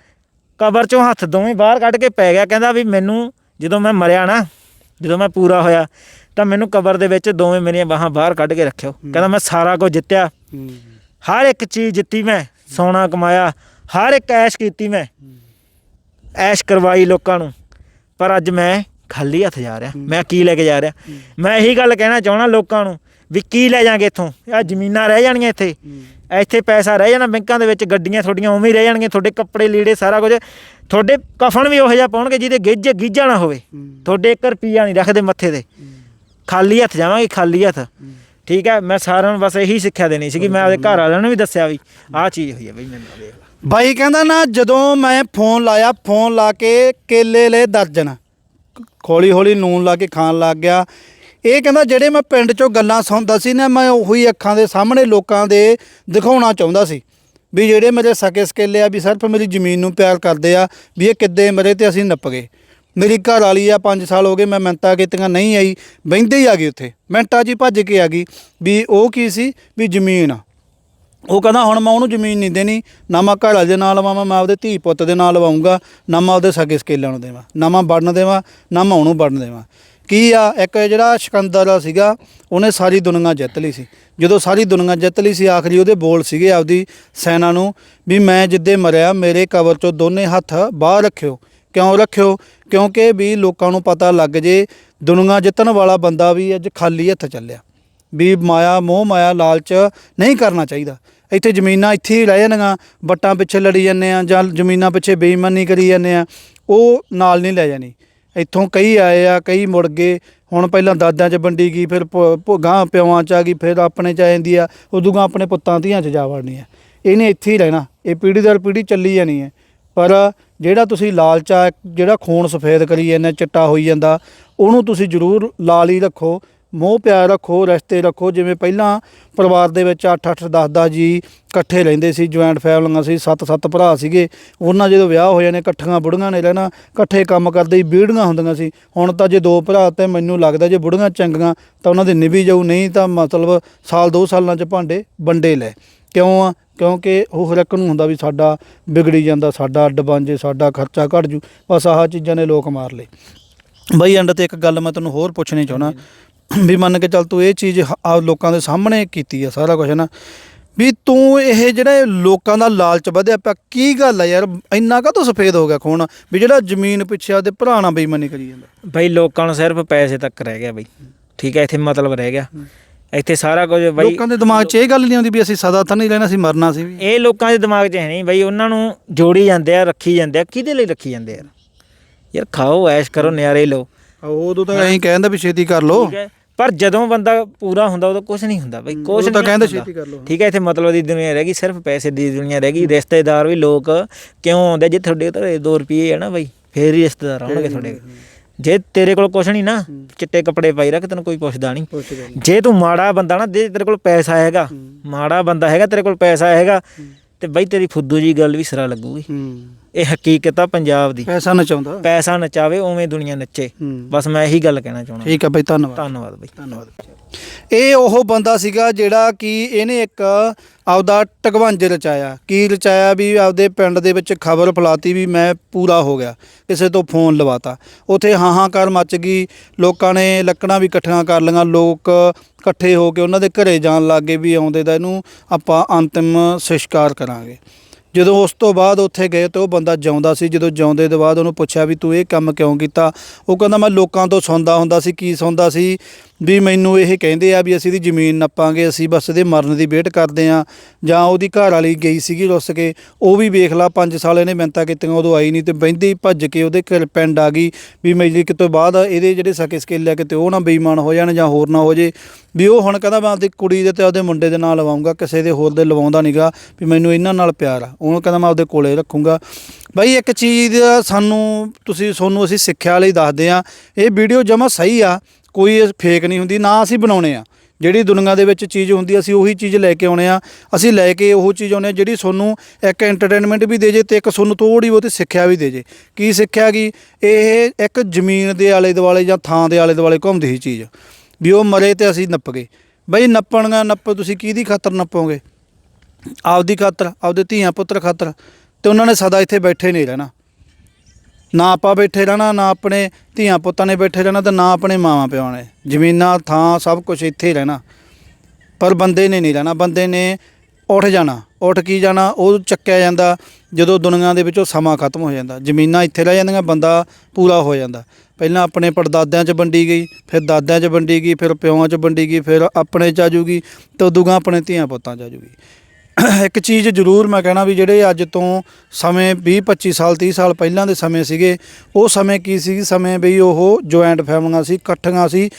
ਕਬਰ ਚੋਂ ਹੱਥ ਦੋਵੇਂ ਬਾਹਰ ਕੱਢ ਕੇ ਪੈ ਗਿਆ ਕਹਿੰਦਾ ਵੀ ਮੈਨੂੰ ਜਦੋਂ ਮੈਂ ਮਰਿਆ ਨਾ ਜਦੋਂ ਮੈਂ ਪੂਰਾ ਹੋਇਆ ਤਾਂ ਮੈਨੂੰ ਕਬਰ ਦੇ ਵਿੱਚ ਦੋਵੇਂ ਮੇਰੀਆਂ ਬਾਹਾਂ ਬਾਹਰ ਕੱਢ ਕੇ ਰੱਖਿਓ। ਕਹਿੰਦਾ ਮੈਂ ਸਾਰਾ ਕੁਝ ਜਿੱਤਿਆ। ਹਰ ਇੱਕ ਚੀਜ਼ ਜਿੱਤੀ ਮੈਂ ਸੋਨਾ ਕਮਾਇਆ ਹਰ ਇੱਕ ਐਸ਼ ਕੀਤੀ ਮੈਂ ਐਸ਼ ਕਰਵਾਈ ਲੋਕਾਂ ਨੂੰ। ਪਰ ਅੱਜ ਮੈਂ ਖਾਲੀ ਹੱਥ ਜਾ ਰਿਹਾ ਮੈਂ ਕੀ ਲੈ ਕੇ ਜਾ ਰਿਹਾ? ਮੈਂ ਇਹੀ ਗੱਲ ਕਹਿਣਾ ਚਾਹਣਾ ਲੋਕਾਂ ਨੂੰ ਵੀ ਕੀ ਲੈ ਜਾਾਂਗੇ ਇੱਥੋਂ? ਆ ਜ਼ਮੀਨਾਂ ਰਹਿ ਜਾਣਗੀਆਂ ਇੱਥੇ। ਇੱਥੇ ਪੈਸਾ ਰਹਿ ਜਾਣਾ ਬੈਂਕਾਂ ਦੇ ਵਿੱਚ ਗੱਡੀਆਂ ਤੁਹਾਡੀਆਂ ਉਵੇਂ ਹੀ ਰਹਿ ਜਾਣਗੀਆਂ ਤੁਹਾਡੇ ਕੱਪੜੇ ਲੀੜੇ ਸਾਰਾ ਕੁਝ। ਤੁਹਾਡੇ ਕਫਨ ਵੀ ਉਹੋ ਜਿਹਾ ਪਾਉਣਗੇ ਜਿਹਦੇ ਗਿੱਜ ਗੀਜਾ ਨਾ ਹੋਵੇ। ਤੁਹਾਡੇ 1 ਰੁਪਿਆ ਨਹੀਂ ਰੱਖਦੇ ਮੱਥੇ ਤੇ। ਖਾਲੀ ਹੱਥ ਜਾਵਾਂਗੇ ਖਾਲੀ ਹੱਥ। ਠੀਕ ਹੈ ਮੈਂ ਸਾਰਿਆਂ ਨੂੰ ਬਸ ਇਹੀ ਸਿੱਖਿਆ ਦੇਣੀ ਸੀਗੀ ਮੈਂ ਆਪਦੇ ਘਰ ਵਾਲਿਆਂ ਨੂੰ ਵੀ ਦੱਸਿਆ ਵੀ ਆਹ ਚੀਜ਼ ਹੋਈ ਹੈ ਬਈ ਮੈਨੂੰ ਦੇਖ ਬਾਈ ਕਹਿੰਦਾ ਨਾ ਜਦੋਂ ਮੈਂ ਫੋਨ ਲਾਇਆ ਫੋਨ ਲਾ ਕੇ ਕੇਲੇ ਲੈ ਦਰਜਨ। ਹੌਲੀ ਹੌਲੀ ਨੂਨ ਲਾ ਕੇ ਖਾਣ ਲੱਗ ਗਿਆ। ਇਹ ਕਹਿੰਦਾ ਜਿਹੜੇ ਮੈਂ ਪਿੰਡ ਚੋਂ ਗੱਲਾਂ ਸੁਣਦਾ ਸੀ ਨਾ, ਮੈਂ ਉਹੀ ਅੱਖਾਂ ਦੇ ਸਾਹਮਣੇ ਲੋਕਾਂ ਦੇ ਦਿਖਾਉਣਾ ਚਾਹੁੰਦਾ ਸੀ ਵੀ ਜਿਹੜੇ ਮੇਰੇ ਸਕੇ ਸਕੇਲੇ ਆ, ਵੀ ਸਿਰਫ ਮੇਰੀ ਜ਼ਮੀਨ ਨੂੰ ਪਿਆਰ ਕਰਦੇ ਆ, ਵੀ ਇਹ ਕਿੱਦੇ ਮਰੇ ਤੇ ਅਸੀਂ ਨੱਪ ਗਏ। ਮੇਰੀ ਘਰ ਵਾਲੀ ਆ 5 ਸਾਲ ਹੋ ਗਏ ਮੈਂ ਮਿੰਤਾ ਕੀਤੀਆਂ, ਨਹੀਂ ਆਈ, ਬਹਿੰਦੇ ਹੀ ਆ ਗਈ ਉੱਥੇ। ਮਿੰਟਾਂ 'ਚ ਹੀ ਭੱਜ ਕੇ ਆ ਗਈ ਵੀ ਉਹ ਕੀ ਸੀ? ਵੀ ਜ਼ਮੀਨ ਆ। ਉਹ ਕਹਿੰਦਾ, ਹੁਣ ਮੈਂ ਉਹਨੂੰ ਜ਼ਮੀਨ ਨਹੀਂ ਦੇਣੀ, ਨਾ ਮੈਂ ਘਰ ਦੇ ਨਾਲ ਲਵਾਵਾਂ ਮੈਂ ਆਪਦੇ ਧੀ ਪੁੱਤ ਦੇ ਨਾਲ ਲਵਾਉਂਗਾ ਨਾ ਮੈਂ ਆਪਦੇ ਸਕੇ ਸਕੇਲਾਂ ਨੂੰ ਦੇਵਾਂ, ਨਾ ਮੈਂ ਵੜਨ ਦੇਵਾਂ, ਨਾ ਮੈਂ ਉਹਨੂੰ ਵੜਨ ਦੇਵਾਂ। ਕੀ ਆ? ਇੱਕ ਜਿਹੜਾ ਸਿਕੰਦਰ ਸੀਗਾ, ਉਹਨੇ ਸਾਰੀ ਦੁਨੀਆ ਜਿੱਤ ਲਈ ਸੀ। ਜਦੋਂ ਸਾਰੀ ਦੁਨੀਆ ਜਿੱਤ ਲਈ ਸੀ, ਆਖਰੀ ਉਹਦੇ ਬੋਲ ਸੀਗੇ ਆਪਦੀ ਸੈਨਾ ਨੂੰ ਵੀ ਮੈਂ ਜਿੱਦੇ ਮਰਿਆ, ਮੇਰੇ ਕਬਰ ਚੋਂ ਦੋਨੇ ਹੱਥ ਬਾਹਰ ਰੱਖਿਓ। ਕਿਉਂ ਰੱਖਿਓ? ਕਿਉਂਕਿ ਵੀ ਲੋਕਾਂ ਨੂੰ ਪਤਾ ਲੱਗ ਜੇ, ਦੁਨੀਆ ਜਿੱਤਣ ਵਾਲਾ ਬੰਦਾ ਵੀ ਅੱਜ ਖਾਲੀ ਹੱਥ ਚੱਲਿਆ। ਵੀ ਮਾਇਆ, ਮੋਹ, ਮਾਇਆ, ਲਾਲਚ ਨਹੀਂ ਕਰਨਾ ਚਾਹੀਦਾ। ਇੱਥੇ ਜ਼ਮੀਨਾਂ ਇੱਥੇ ਹੀ ਰਹਿ ਜਾਣਗੀਆਂ ਵੱਟਾਂ ਪਿੱਛੇ ਲੜੀ ਜਾਂਦੇ ਆ ਜਾਂ ਜ਼ਮੀਨਾਂ ਪਿੱਛੇ ਬੇਈਮਾਨੀ ਕਰੀ ਜਾਂਦੇ ਆ, ਉਹ ਨਾਲ ਨਹੀਂ ਲੈ ਜਾਣੀ। ਇੱਥੋਂ ਕਈ ਆਏ ਆ, ਕਈ ਮੁੜ ਗਏ। ਹੁਣ ਪਹਿਲਾਂ ਦਾਦਿਆਂ 'ਚ ਵੰਡੀ ਗਈ, ਫਿਰ ਭੋਗਾਂ ਪਿਓਾਂ 'ਚ ਆ ਗਈ, ਫਿਰ ਆਪਣੇ 'ਚ ਆ ਜਾਂਦੀ ਆ। ਉਦੋਂ ਗਾਂ ਆਪਣੇ ਪੁੱਤਾਂ ਧੀਆਂ 'ਚ ਜਾ ਵੜਨੀ ਆ। ਇਹਨੇ ਇੱਥੇ ਹੀ ਰਹਿਣਾ। ਇਹ ਪੀੜ੍ਹੀ ਦਰ ਪੀੜ੍ਹੀ ਚੱਲੀ ਜਾਣੀ ਹੈ ਪਰ ਜਿਹੜਾ ਤੁਸੀਂ ਲਾਲਚਾ, ਜਿਹੜਾ ਖੂਨ ਸਫੇਦ ਕਰੀ ਜਾਂਦੇ, ਚਿੱਟਾ ਹੋਈ ਜਾਂਦਾ, ਉਹਨੂੰ ਤੁਸੀਂ ਜ਼ਰੂਰ ਲਾਲ ਹੀ ਰੱਖੋ। ਮੋਹ ਪਿਆਰ ਰੱਖੋ, ਰਿਸ਼ਤੇ ਰੱਖੋ। ਜਿਵੇਂ ਪਹਿਲਾਂ ਪਰਿਵਾਰ ਦੇ ਵਿੱਚ 8 8 10 10 ਜੀ ਇਕੱਠੇ ਰਹਿੰਦੇ ਸੀ ਜੁਆਇੰਟ ਫੈਮਲੀਆਂ ਸੀ 7 7 ਭਰਾ ਸੀਗੇ। ਉਹਨਾਂ ਜਦੋਂ ਵਿਆਹ ਹੋ ਜਾਣੇ ਇਕੱਠੀਆਂ ਬੁੜੀਆਂ ਨੇ ਰਹਿਣਾ, ਇਕੱਠੇ ਕੰਮ ਕਰਦੇ ਹੀ ਬੀੜੀਆਂ ਹੁੰਦੀਆਂ ਸੀ। ਹੁਣ ਤਾਂ ਜੇ ਦੋ ਭਰਾ ਤੇ ਮੈਨੂੰ ਲੱਗਦਾ ਜੇ ਬੁੜੀਆਂ ਚੰਗੀਆਂ, ਤਾਂ ਉਹਨਾਂ ਦੇ ਨਿਭੀ ਜਾਊ, ਨਹੀਂ ਤਾਂ ਮਤਲਬ ਸਾਲ, ਦੋ ਸਾਲਾਂ 'ਚ ਭਾਂਡੇ ਵੰਡੇ ਲੈ। ਕਿਉਂ ਆ? ਕਿਉਂਕਿ ਉਹ ਹਰ ਇੱਕ ਨੂੰ ਹੁੰਦਾ ਵੀ ਸਾਡਾ ਵਿਗੜੀ ਜਾਂਦਾ, ਸਾਡਾ ਅੱਡ ਬਣ ਜੇ, ਸਾਡਾ ਖਰਚਾ ਘਟ ਜੂ, ਬਸ ਆਹ ਚੀਜ਼ਾਂ ਨੇ ਲੋਕ ਮਾਰ ਲਏ। ਬਈ ਐਂਡ ਤੇ ਇੱਕ ਗੱਲ ਮੈਂ ਤੈਨੂੰ ਹੋਰ ਪੁੱਛਣੀ ਚਾਹਣਾ ਵੀ ਮੰਨ ਕੇ ਚੱਲ ਤੂੰ ਇਹ ਚੀਜ਼ ਆ ਲੋਕਾਂ ਦੇ ਸਾਹਮਣੇ ਕੀਤੀ ਆ ਸਾਰਾ ਕੁਝ ਨਾ ਵੀ ਤੂੰ ਇਹ ਜਿਹੜੇ ਲੋਕਾਂ ਦਾ ਲਾਲਚ ਵਧਿਆ ਪਿਆ ਕੀ ਗੱਲ ਆ ਯਾਰ? ਇੰਨਾ ਕਾ ਸਫੇਦ ਹੋ ਗਿਆ ਖੂਨ? ਵੀ ਜਿਹੜਾ ਜ਼ਮੀਨ ਪਿੱਛੇ ਉਹਦੇ ਭਰਾ ਨਾਲ ਬੇਈਮਾਨੀ ਕਰੀ ਜਾਂਦਾ। ਬਈ ਲੋਕਾਂ ਨੂੰ ਸਿਰਫ ਪੈਸੇ ਤੱਕ ਰਹਿ ਗਿਆ ਬਈ। ਠੀਕ ਹੈ ਇੱਥੇ ਮਤਲਬ ਰਹਿ ਗਿਆ। ਇੱਥੇ ਸਾਰਾ ਕੁਝ ਬਈ ਲੋਕਾਂ ਦੇ ਦਿਮਾਗ 'ਚ ਇਹ ਗੱਲ ਨਹੀਂ ਆਉਂਦੀ ਵੀ ਅਸੀਂ ਸਦਾ ਤਾਂ ਨਹੀਂ ਰਹਿਣਾ ਸੀ ਮਰਨਾ ਸੀ ਵੀ। ਇਹ ਲੋਕਾਂ ਦੇ ਦਿਮਾਗ 'ਚ ਹੈ ਨਹੀਂ ਬਈ ਉਹਨਾਂ ਨੂੰ ਜੋੜੀ ਜਾਂਦੇ ਆ ਰੱਖੀ ਜਾਂਦੇ ਆ। ਕਿਹਦੇ ਲਈ ਰੱਖੀ ਜਾਂਦੇ ਆ? ਯਾਰ ਖਾਓ ਐਸ਼ ਕਰੋ ਨਿਆਰੇ ਲਓ। ਉਦੋਂ ਤਾਂ ਐਂ ਕਹਿੰਦਾ ਵੀ ਛੇਤੀ ਕਰ ਲੋ ਠੀਕ ਹੈ। ਪਰ ਜਦੋਂ ਬੰਦਾ ਪੂਰਾ ਹੁੰਦਾ ਉਦੋਂ ਕੁਝ ਨਹੀਂ ਹੁੰਦਾ ਬਈ ਕੁਝ ਤਾਂ ਕਹਿੰਦੇ ਹੁੰਦਾ। ਛੇਤੀ ਕਰ ਲਓ। ਠੀਕ ਹੈ ਇੱਥੇ ਮਤਲਬ ਦੀ ਦੁਨੀਆ ਰਹਿ ਗਈ ਸਿਰਫ ਪੈਸੇ ਦੀ ਦੁਨੀਆ ਰਹਿ ਗਈ ਰਿਸ਼ਤੇਦਾਰ ਵੀ ਲੋਕ ਕਿਉਂ ਆਉਂਦੇ? ਜੇ ਤੁਹਾਡੇ ਘਰੇ 2 ਰੁਪਏ ਹੈ ਨਾ ਬਈ ਫੇਰ ਹੀ ਰਿਸ਼ਤੇਦਾਰ ਆਉਣਗੇ ਤੁਹਾਡੇ। ਜੇ ਤੇਰੇ ਕੋਲ ਕੁਝ ਨਹੀਂ ਨਾ ਚਿੱਟੇ ਕੱਪੜੇ ਪਾਈ ਰੱਖ ਤੈਨੂੰ ਕੋਈ ਪੁੱਛਦਾ ਨਹੀਂ। ਜੇ ਤੂੰ ਮਾੜਾ ਬੰਦਾ ਨਾ ਜੇ ਤੇਰੇ ਕੋਲ ਪੈਸਾ ਹੈਗਾ ਮਾੜਾ ਬੰਦਾ ਹੈਗਾ ਤੇਰੇ ਕੋਲ ਪੈਸਾ ਹੈਗਾ ਤੇ ਬਈ ਤੇਰੀ ਫੁੱਦੂ ਜੀ ਗੱਲ ਵੀ ਸਿਰਾ ਲੱਗੂਗੀ। ਇਹ ਹਕੀਕਤ ਆ ਪੰਜਾਬ ਦੀ। ਪੈਸਾ ਨਚਾਉਂਦਾ ਪੈਸਾ ਨਚਾਵੇ ਉਵੇਂ ਦੁਨੀਆ ਨੱਚੇ। ਹੂੰ। ਬਸ ਮੈਂ ਇਹੀ ਗੱਲ ਕਹਿਣਾ ਚਾਹੁੰਦਾ। ਠੀਕ ਹੈ ਬਾਈ ਧੰਨਵਾਦ। ਧੰਨਵਾਦ ਬਈ। ਧੰਨਵਾਦ। ਇਹ ਉਹ ਬੰਦਾ ਸੀਗਾ ਜਿਹੜਾ ਕਿ ਇਹਨੇ ਇੱਕ ਆਪਦਾ ਟਕਵੰਜ ਰਚਾਇਆ। ਕੀ ਰਚਾਇਆ ਵੀ ਆਪਦੇ ਪਿੰਡ ਦੇ ਵਿੱਚ ਖਬਰ ਫਲਾਤੀ ਵੀ ਮੈਂ ਪੂਰਾ ਹੋ ਗਿਆ। ਕਿਸੇ ਤੋਂ ਫੋਨ ਲਵਾਤਾ। ਉਥੇ ਹਾਹਾਕਾਰ ਮੱਚ ਗਈ। ਲੋਕਾਂ ਨੇ ਲੱਕੜਾਂ ਵੀ ਇਕੱਠੀਆਂ ਕਰ ਲਈਆਂ। ਲੋਕ ਇਕੱਠੇ ਹੋ ਕੇ ਉਹਨਾਂ ਦੇ ਘਰੇ ਜਾਣ ਲੱਗੇ ਵੀ ਆਉਂਦੇ ਤਾਂ ਇਹਨੂੰ ਆਪਾਂ ਅੰਤਿਮ ਸੰਸਕਾਰ ਕਰਾਂਗੇ। ਜਦੋਂ ਉਸ ਤੋਂ ਬਾਅਦ ਉੱਥੇ ਗਏ ਤਾਂ ਉਹ ਬੰਦਾ ਜਿਉਂਦਾ ਸੀ, ਜਦੋਂ ਜਿਉਂਦੇ ਤੋਂ ਬਾਅਦ ਉਹਨੂੰ ਪੁੱਛਿਆ ਵੀ ਤੂੰ ਇਹ ਕੰਮ ਕਿਉਂ ਕੀਤਾ? ਉਹ ਕਹਿੰਦਾ ਮੈਂ ਲੋਕਾਂ ਤੋਂ ਸੁਣਦਾ ਹੁੰਦਾ ਸੀ, ਕੀ ਸੁਣਦਾ ਸੀ? ਵੀ ਮੈਨੂੰ ਇਹ ਕਹਿੰਦੇ ਆ ਵੀ ਅਸੀਂ ਦੀ ਜ਼ਮੀਨ ਨੱਪਾਂਗੇ, ਅਸੀਂ ਬਸ ਇਹਦੇ ਮਰਨ ਦੀ ਵੇਟ ਕਰਦੇ ਆ। ਜਾਂ ਉਹਦੀ ਘਰ ਵਾਲੀ ਗਈ ਸੀਗੀ ਰੁੱਸ ਕੇ, ਉਹ ਵੀ ਵੇਖ ਲਾ 5 ਸਾਲ ਇਹਨੇ ਮਿਹਨਤਾਂ ਕੀਤੀਆਂ, ਉਦੋਂ ਆਈ ਨਹੀਂ ਤੇ ਬਹਿੰਦੀ ਹੀ ਭੱਜ ਕੇ ਉਹਦੇ ਘਰ ਪਿੰਡ ਆ ਗਈ ਵੀ ਮੇਰੀ ਕਿਤੋਂ ਬਾਅਦ ਇਹਦੇ ਜਿਹੜੇ ਸਕੇ ਸਕੇਲ ਆ ਕਿਤੇ ਉਹ ਨਾ ਬੇਈਮਾਨ ਹੋ ਜਾਣ ਜਾਂ ਹੋਰ ਨਾ ਹੋ ਜੇ। ਵੀ ਉਹ ਹੁਣ ਕਹਿੰਦਾ ਮੈਂ ਆਪਦੀ ਕੁੜੀ ਦੇ ਤੇ ਆਪਦੇ ਮੁੰਡੇ ਦੇ ਨਾਲ ਲਵਾਉਂਗਾ, ਕਿਸੇ ਦੇ ਹੋਰ ਦੇ ਲਵਾਉਂਦਾ ਨਹੀਂਗਾ ਵੀ ਮੈਨੂੰ ਇਹਨਾਂ ਨਾਲ ਪਿਆਰ ਆ। ਉਹਨੂੰ ਕਹਿੰਦਾ ਮੈਂ ਆਪਦੇ ਕੋਲੇ ਰੱਖੂੰਗਾ। ਬਾਈ ਇੱਕ ਚੀਜ਼ ਸਾਨੂੰ ਤੁਸੀਂ, ਤੁਹਾਨੂੰ ਅਸੀਂ ਸਿੱਖਿਆ ਲਈ ਦੱਸਦੇ ਆ, ਇਹ ਵੀਡੀਓ ਜਮਾ ਸਹੀ ਆ ਕੋਈ ਫੇਕ ਨਹੀਂ ਹੁੰਦੀ, ਨਾ ਅਸੀਂ ਬਣਾਉਣੇ ਆ। ਜਿਹੜੀ ਦੁਨੀਆ ਦੇ ਵਿੱਚ ਚੀਜ਼ ਹੁੰਦੀ, ਅਸੀਂ ਉਹੀ ਚੀਜ਼ ਲੈ ਕੇ ਆਉਣੇ ਆ। ਅਸੀਂ ਲੈ ਕੇ ਉਹ ਚੀਜ਼ ਆਉਣੇ ਆ ਜਿਹੜੀ ਤੁਹਾਨੂੰ ਇੱਕ ਐਂਟਰਟੇਨਮੈਂਟ ਵੀ ਦੇ ਜੇ ਤੇ ਇੱਕ ਤੁਹਾਨੂੰ ਥੋੜੀ ਬਹੁਤੀ ਸਿੱਖਿਆ ਵੀ ਦੇ ਜੇ। ਕੀ ਸਿੱਖਿਆ ਕੀ? ਇਹ ਇੱਕ ਜ਼ਮੀਨ ਦੇ ਆਲੇ ਦੁਆਲੇ ਜਾਂ ਥਾਂ ਦੇ ਆਲੇ ਦੁਆਲੇ ਘੁੰਮਦੀ ਸੀ ਚੀਜ਼। ਵੀ ਉਹ ਮਰੇ ਤੇ ਅਸੀਂ ਨੱਪ ਗਏ। ਬਈ ਨੱਪਣਗਾ ਨੱਪ ਤੁਸੀਂ ਕਿਹਦੀ ਖਾਤਰ ਨੱਪੋਗੇ? ਆਪਦੀ ਖਾਤਰ, ਆਪਦੇ ਧੀਆਂ ਪੁੱਤਰ ਖਾਤਰ। ਤੇ ਉਹਨਾਂ ਨੇ ਸਦਾ ਇੱਥੇ ਬੈਠੇ ਨਹੀਂ ਰਹਿਣਾ। ਨਾ ਆਪਾਂ ਬੈਠੇ ਰਹਿਣਾ, ਨਾ ਆਪਣੇ ਧੀਆਂ ਪੁੱਤਾਂ ਨੇ ਬੈਠੇ ਰਹਿਣਾ ਤੇ ਨਾ ਆਪਣੇ ਮਾਵਾਂ ਪਿਓ ਨੇ। ਜ਼ਮੀਨਾਂ, ਥਾਂ, ਸਭ ਕੁਝ ਇੱਥੇ ਰਹਿਣਾ। ਪਰ ਬੰਦੇ ਨੇ ਨਹੀਂ ਰਹਿਣਾ। ਬੰਦੇ ਨੇ ਉੱਠ ਜਾਣਾ। ਉੱਠ ਕੀ ਜਾਣਾ? ਉਹ ਚੱਕਿਆ ਜਾਂਦਾ। ਜਦੋਂ ਦੁਨੀਆ ਦੇ ਵਿੱਚੋਂ ਸਮਾਂ ਖਤਮ ਹੋ ਜਾਂਦਾ। ਜ਼ਮੀਨਾਂ ਇੱਥੇ ਰਹਿ ਜਾਂਦੀਆਂ, ਬੰਦਾ ਪੂਰਾ ਹੋ ਜਾਂਦਾ। ਪਹਿਲਾਂ ਆਪਣੇ ਪੜਦਾਦਿਆਂ 'ਚ ਵੰਡੀ ਗਈ, ਫਿਰ ਦਾਦਿਆਂ 'ਚ ਵੰਡੀ ਗਈ, ਫਿਰ ਪਿਓਆਂ 'ਚ ਵੰਡੀ ਗਈ, ਫਿਰ ਆਪਣੇ 'ਚ ਆ ਜੂਗੀ, ਤੇ ਉਦੋਂ ਆਪਣੇ ਧੀਆਂ ਪੁੱਤਾਂ 'ਚ ਆ ਜੂਗੀ। ਇੱਕ ਚੀਜ਼ ਜ਼ਰੂਰ ਮੈਂ ਕਹਿਣਾ ਵੀ ਜਿਹੜੇ ਅੱਜ ਤੋਂ ਸਮੇਂ 20 25 ਸਾਲ 30 ਸਾਲ ਪਹਿਲਾਂ ਦੇ ਸਮੇਂ ਸੀਗੇ, ਉਹ ਸਮੇਂ ਕੀ ਸੀ? ਸਮੇਂ ਵੀ ਉਹ ਜੁਆਇੰਟ ਫੈਮਲੀਆਂ ਸੀ, ਇਕੱਠੀਆਂ ਸੀ,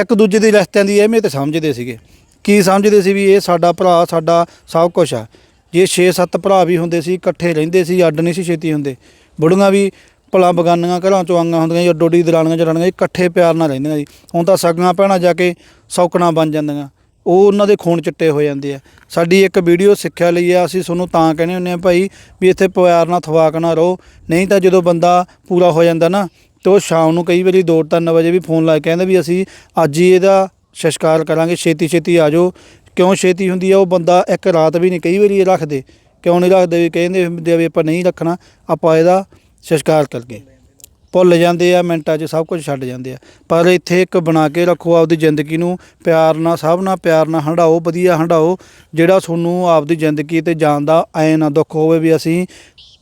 ਇੱਕ ਦੂਜੇ ਦੀ ਰਿਸ਼ਤਿਆਂ ਦੀ ਅਹਿਮੀਅਤ ਸਮਝਦੇ ਸੀਗੇ। ਕੀ ਸਮਝਦੇ ਸੀ ਵੀ ਇਹ ਸਾਡਾ ਭਰਾ, ਸਾਡਾ ਸਭ ਕੁਝ ਆ। ਜੇ 6-7 ਭਰਾ ਵੀ ਹੁੰਦੇ ਸੀ, ਇਕੱਠੇ ਰਹਿੰਦੇ ਸੀ, ਅੱਡ ਨਹੀਂ ਸੀ ਛੇਤੀ ਹੁੰਦੇ। ਬੁੜੀਆਂ ਵੀ ਭਲਾ ਬਗਾਨੀਆਂ ਘਰਾਂ ਚੋਂ ਆਈਆਂ ਹੁੰਦੀਆਂ ਜੀ ਜਾਂ ਡੋਡੀ ਦਰਾਣੀਆਂ ਜਰਾਣੀਆਂ ਇਕੱਠੇ ਪਿਆਰ ਨਾਲ ਰਹਿੰਦੀਆਂ ਜੀ ਹੁਣ ਤਾਂ ਸਗੀਆਂ ਭੈਣਾਂ ਜਾ ਕੇ ਸੌਕਣਾ ਬਣ ਜਾਂਦੀਆਂ। ਉਹ ਉਹਨਾਂ ਦੇ ਖੂਨ ਚਿੱਟੇ ਹੋ ਜਾਂਦੇ ਆ। ਸਾਡੀ ਇੱਕ ਵੀਡੀਓ ਸਿੱਖਿਆ ਲਈ ਆ, ਅਸੀਂ ਤੁਹਾਨੂੰ ਤਾਂ ਕਹਿੰਦੇ ਹੁੰਦੇ ਆ ਭਾਈ ਵੀ ਇੱਥੇ ਪਿਆਰ ਨਾਲ ਥਵਾਕ ਨਾ ਰਹੋ। ਨਹੀਂ ਤਾਂ ਜਦੋਂ ਬੰਦਾ ਪੂਰਾ ਹੋ ਜਾਂਦਾ ਨਾ, ਤੇ ਉਹ ਸ਼ਾਮ ਨੂੰ ਕਈ ਵਾਰੀ 2-3 ਵਜੇ ਵੀ ਫੋਨ ਲਾ ਕੇ ਕਹਿੰਦੇ ਵੀ ਅਸੀਂ ਅੱਜ ਹੀ ਇਹਦਾ ਸਸਕਾਰ ਕਰਾਂਗੇ, ਛੇਤੀ ਛੇਤੀ ਆ ਜਾਓ। ਕਿਉਂ ਛੇਤੀ ਹੁੰਦੀ ਆ? ਉਹ ਬੰਦਾ ਇੱਕ ਰਾਤ ਵੀ ਨਹੀਂ ਕਈ ਵਾਰੀ ਇਹ ਰੱਖਦੇ। ਕਿਉਂ ਨਹੀਂ ਰੱਖਦੇ? ਵੀ ਕਹਿੰਦੇ ਹੁੰਦੇ ਆ ਵੀ ਆਪਾਂ ਨਹੀਂ ਰੱਖਣਾ, ਆਪਾਂ ਇਹਦਾ ਸਸਕਾਰ ਕਰਕੇ ਭੁੱਲ ਜਾਂਦੇ ਆ, ਮਿੰਟਾਂ 'ਚ ਸਭ ਕੁਝ ਛੱਡ ਜਾਂਦੇ ਆ। ਪਰ ਇੱਥੇ ਇੱਕ ਬਣਾ ਕੇ ਰੱਖੋ ਆਪਦੀ ਜ਼ਿੰਦਗੀ ਨੂੰ, ਪਿਆਰ ਨਾਲ, ਸਭ ਨਾਲ ਪਿਆਰ ਨਾਲ ਹੰਡਾਓ, ਵਧੀਆ ਹੰਡਾਓ, ਜਿਹੜਾ ਤੁਹਾਨੂੰ ਆਪਦੀ ਜ਼ਿੰਦਗੀ ਤੇ ਜਾਣ ਦਾ ਐ ਨਾ ਦੁੱਖ ਹੋਵੇ ਵੀ ਅਸੀਂ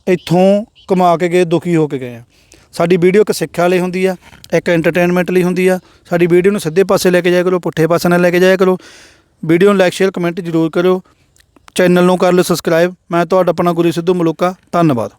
ਇੱਥੋਂ ਕਮਾ ਕੇ ਗਏ, ਦੁਖੀ ਹੋ ਕੇ ਗਏ ਆ। ਸਾਡੀ ਵੀਡੀਓ ਇੱਕ ਸਿੱਖਿਆ ਲਈ ਹੁੰਦੀ ਆ, ਇੱਕ ਐਂਟਰਟੇਨਮੈਂਟ ਲਈ ਹੁੰਦੀ ਆ। ਸਾਡੀ ਵੀਡੀਓ ਨੂੰ ਸਿੱਧੇ ਪਾਸੇ ਲੈ ਕੇ ਜਾਇਆ ਕਰੋ, ਪੁੱਠੇ ਪਾਸੇ ਨਾਲ ਲੈ ਕੇ ਜਾਇਆ ਕਰੋ। ਵੀਡੀਓ ਨੂੰ ਲਾਈਕ ਸ਼ੇਅਰ ਕਮੈਂਟ ਜ਼ਰੂਰ ਕਰਿਓ। ਚੈਨਲ ਨੂੰ ਕਰ ਲਓ ਸਬਸਕ੍ਰਾਈਬ ਮੈਂ ਤੁਹਾਡਾ ਆਪਣਾ ਗੁਰੂ ਸਿੱਧੂ ਮਲੂਕਾ। ਧੰਨਵਾਦ।